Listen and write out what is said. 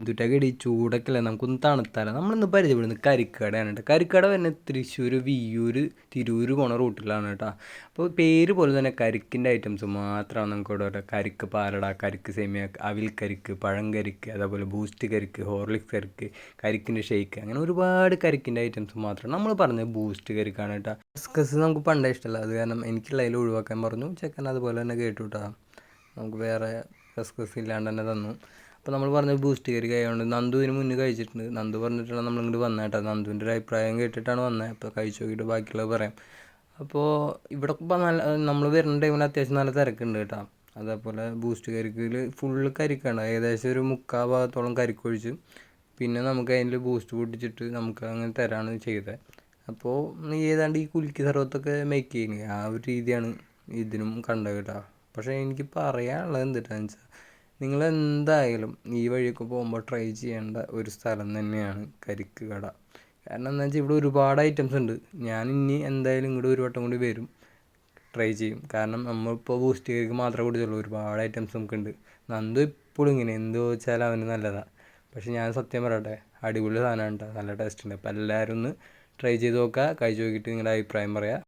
എന്തുട്ടൊക്കെ ചൂടൊക്കെ നമുക്കൊന്ന് തണുത്താലോ. നമ്മളിന്ന് പരിചയപ്പെടുന്നത് കരിക്കടയാണ് കേട്ടോ. കരിക്കട തന്നെ തൃശ്ശൂർ വിയ്യൂർ തിരൂർ പോണ റൂട്ടിലാണ് കേട്ടോ. അപ്പോൾ പേര് പോലെ തന്നെ കരിക്കിന്റെ ഐറ്റംസ് മാത്രമാണ് നമുക്ക് ഇവിടെ കേട്ടോ കരിക്ക് പാലട കരിക്ക് സേമിയ അവിൽ കരിക്ക് പഴം കരിക്ക് അതേപോലെ ബൂസ്റ്റ് കരിക്ക് ഹോർലിക്സ് കരിക്ക് കരിക്കിന്റെ ഷേക്ക് അങ്ങനെ ഒരുപാട് കരിക്കിന്റെ ഐറ്റംസ് മാത്രമാണ്. നമ്മൾ പറഞ്ഞത് ബൂസ്റ്റ് കരിക്കാണ് കേട്ടോ. ഡിസ്കസ് നമുക്ക് പണ്ടേ ഇഷ്ടമല്ല. അത് കാരണം എനിക്കുള്ള അതിൽ ഒഴിവാക്കാൻ പറഞ്ഞു. ചെക്കൻ അതുപോലെ തന്നെ കേട്ടു കേട്ടോ. നമുക്ക് വേറെ കസ്കസ് ഇല്ലാണ്ട് തന്നെ തന്നു. അപ്പോൾ നമ്മൾ പറഞ്ഞ ബൂസ്റ്റ് കയറി ആയതുകൊണ്ട് നന്ദു ഇതിന് മുന്നേ കഴിച്ചിട്ടുണ്ട്. നന്ദു പറഞ്ഞിട്ടാണ് നമ്മൾ ഇങ്ങോട്ട് വന്നത് കേട്ടോ നന്ദുവിന്റെ ഒരു അഭിപ്രായം കേട്ടിട്ടാണ് വന്നത് അപ്പോൾ കഴിച്ചു നോക്കിയിട്ട് ബാക്കിയുള്ളത് പറയാം. അപ്പോൾ ഇവിടെ നല്ല നമ്മൾ വരുന്ന ടൈമിൽ അത്യാവശ്യം നല്ല തിരക്കുണ്ട് കേട്ടോ അതേപോലെ ബൂസ്റ്റ് കരിക്കിൽ ഫുള്ള് കരിക്കാണ്. ഏകദേശം ഒരു മുക്കാ ഭാഗത്തോളം കരിക്കൊഴിച്ച് പിന്നെ നമുക്ക് അതിൽ ബൂസ്റ്റ് പൊട്ടിച്ചിട്ട് നമുക്ക് അങ്ങനെ തരാണ് ചെയ്തത് അപ്പോൾ ഏതാണ്ട് ഈ കുലുക്കി സർവത്തൊക്കെ മേക്ക് ചെയ്യുന്നത് ആ ഒരു രീതിയാണ് ഇതിനും കണ്ടത് കേട്ടോ പക്ഷേ എനിക്ക് പറയാനുള്ളത് എന്തിട്ടാന്ന് വെച്ചാൽ നിങ്ങൾ എന്തായാലും ഈ വഴിയൊക്കെ പോകുമ്പോൾ ട്രൈ ചെയ്യേണ്ട ഒരു സ്ഥലം തന്നെയാണ് കരിക്ക് കട കാരണം എന്താ വെച്ചാൽ ഇവിടെ ഒരുപാട് ഐറ്റംസ് ഉണ്ട്. ഞാൻ ഇനി എന്തായാലും ഇങ്ങോട്ട് ഒരു വട്ടം കൂടി വരും ട്രൈ ചെയ്യും. കാരണം നമ്മളിപ്പോൾ ബൂസ്റ്റ് കേക്ക് മാത്രമേ കുടിച്ചുള്ളൂ. ഒരുപാട് ഐറ്റംസ് നമുക്കുണ്ട്. നന്ദു ഇപ്പോഴും ഇങ്ങനെ എന്ത് വെച്ചാൽ അവന് നല്ലതാണ് പക്ഷേ ഞാൻ സത്യം പറയട്ടെ അടിപൊളി സാധനമാണ് കേട്ടോ നല്ല ടേസ്റ്റ് ഉണ്ട്. അപ്പോൾ എല്ലാവരും ഒന്ന് ട്രൈ ചെയ്ത് നോക്കുക കഴിച്ച് നോക്കിയിട്ട് നിങ്ങളുടെ അഭിപ്രായം പറയാം.